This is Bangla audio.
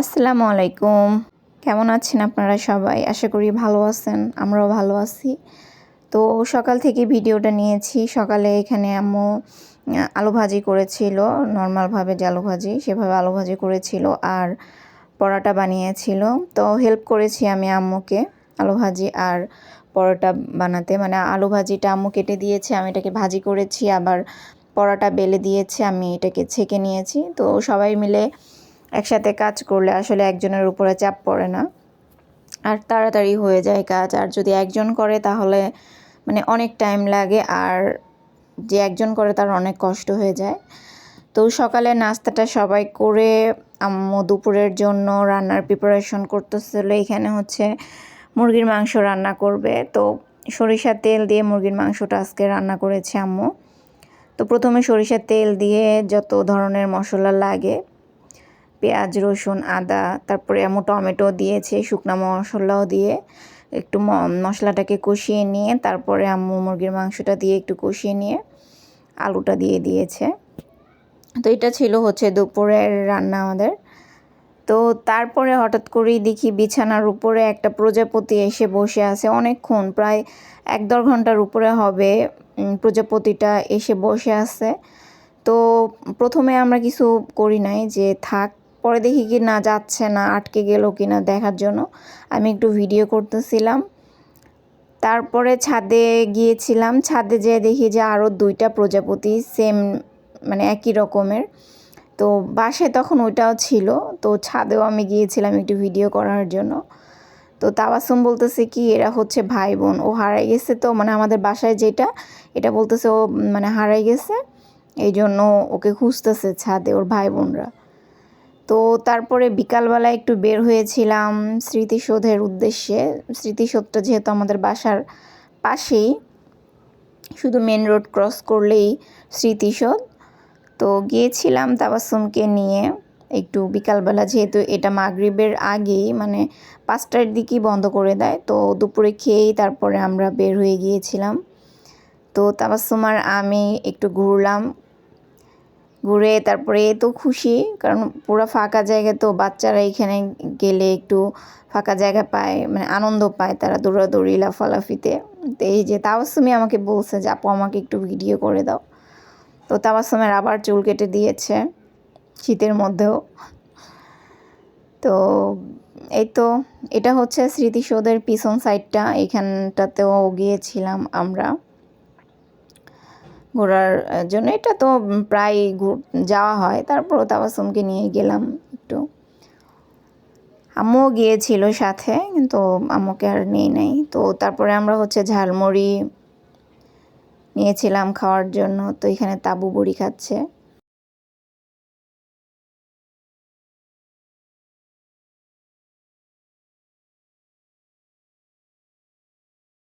আসসালামু আলাইকুম। কেমন আছেন আপনারা সবাই? আশা করি ভালো আছেন, আমরাও ভালো আছি। তো সকাল থেকে ভিডিওটা নিয়েছি। সকালে এখানে আম্মু আলু ভাজি করেছিল নর্মালভাবে যে আলু ভাজি, সেভাবে আলু ভাজি করেছিল আর পরোটা বানিয়েছিল। তো হেল্প করেছি আমি আম্মুকে আলু ভাজি আর পরোটা বানাতে। মানে আলু ভাজিটা আম্মু কেটে দিয়েছে, আমি এটাকে ভাজি করেছি, আবার পরোটা বেলে দিয়েছে, আমি এটাকে ছেঁকে নিয়েছি। তো সবাই মিলে একসাথে কাজ করলে আসলে একজনের উপরে চাপ পড়ে না। আর তাড়াতাড়ি হয়ে যায় কাজ। আর যদি একজন করে তাহলে মানে অনেক টাইম লাগে, আর যে একজন করে তার অনেক কষ্ট হয়ে যায়। তো সকালে নাস্তাটা সবাই করে আম্মু দুপুরের জন্য রান্নার প্রিপারেশন করতেছিল। এখানে হচ্ছে মুরগির মাংস রান্না করবে। তো সরিষার তেল দিয়ে মুরগির মাংসটা আজকে রান্না করেছে আম্মু। তো প্রথমে সরিষার তেল দিয়ে যত ধরনের মশলা লাগে পেঁয়াজ, রসুন, আদা, তারপরে আম্মু টমেটো দিয়েছে, শুকনা মশলাও দিয়ে। একটু মশলাটাকে কষিয়ে নিয়ে, তারপরে আম্মু মুরগির মাংসটা দিয়ে একটু কষিয়ে নিয়ে আলুটা দিয়ে দিয়েছে। তো এটা ছিল হচ্ছে দুপুরের রান্না আমাদের। তো তারপরে হঠাৎ করেই দেখি বিছানার উপরে একটা প্রজাপতি এসে বসে আছে অনেকক্ষণ, প্রায় এক দেড় ঘণ্টার উপরে হবে প্রজাপতিটা এসে বসে আছে। তো প্রথমে আমরা কিছু করি নাই যে থাক পরে দেখি কি না যাচ্ছে না, আটকে গেল কি না দেখার জন্য। আমি একটু ভিডিও করতেছিলাম। তারপরে ছাদে গিয়েছিলাম। ছাদে যেয়ে দেখি যে আরও দুইটা প্রজাপতি সেম মানে একই রকমের। তো বাসায় তখন ওইটাও ছিল। তো ছাদেও আমি গিয়েছিলাম একটু ভিডিও করার জন্য। তো তাবাসুম বলতেছে কি, এরা হচ্ছে ভাই বোন ও হারাই গেছে তো মানে আমাদের বাসায় যেটা, এটা বলতেছে ও মানে হারাই গেছে। এই জন্য ওকে খুঁজতেছে ছাদে ওর ভাই বোনরা তো তারপরে বিকালবেলা একটু বের হয়েছিলাম স্মৃতিসৌধের উদ্দেশ্যে। স্মৃতিসৌধটা যেহেতু আমাদের বাসার পাশেই, শুধু মেন রোড ক্রস করলেই স্মৃতিসৌধ। তো গিয়েছিলাম তাবাসুমকে নিয়ে একটু বিকালবেলা, যেহেতু এটা মাগরিবের আগেই মানে পাঁচটার দিকেই বন্ধ করে দেয়, তো দুপুরে খেয়েই তারপরে আমরা বের হয়ে গিয়েছিলাম। তো তাবাসুম আর আমি একটু ঘুরলাম ঘুরে তারপরে এ তো খুশি, কারণ পুরো ফাঁকা জায়গা তো বাচ্চারা এখানে গেলে একটু ফাঁকা জায়গা পায় মানে আনন্দ পায় তারা দৌড়াদৌড়ি, লাফালাফিতে। তো এই যে তাবাসুমি আমাকে বলছে যে, আপু, আমাকে একটু ভিডিও করে দাও। তো তাবাসুমের আবার চুল কেটে দিয়েছে শীতের মধ্যেও। তো এই তো, এটা হচ্ছে স্মৃতিসৌধের পিছন সাইডটা এখানটাতেও গিয়েছিলাম আমরা। ঘোরার জন্য। এটা তো প্রায় যাওয়া হয়। তারপর তাবাসুমকে নিয়ে গেলাম একটু। আম্মুও গিয়েছিল সাথে, কিন্তু আম্মুকে আর নেই নাই। তো তারপরে আমরা হচ্ছে ঝালমুড়ি নিয়েছিলাম খাওয়ার জন্য। তো এখানে তাবু বড়ি খাচ্ছে।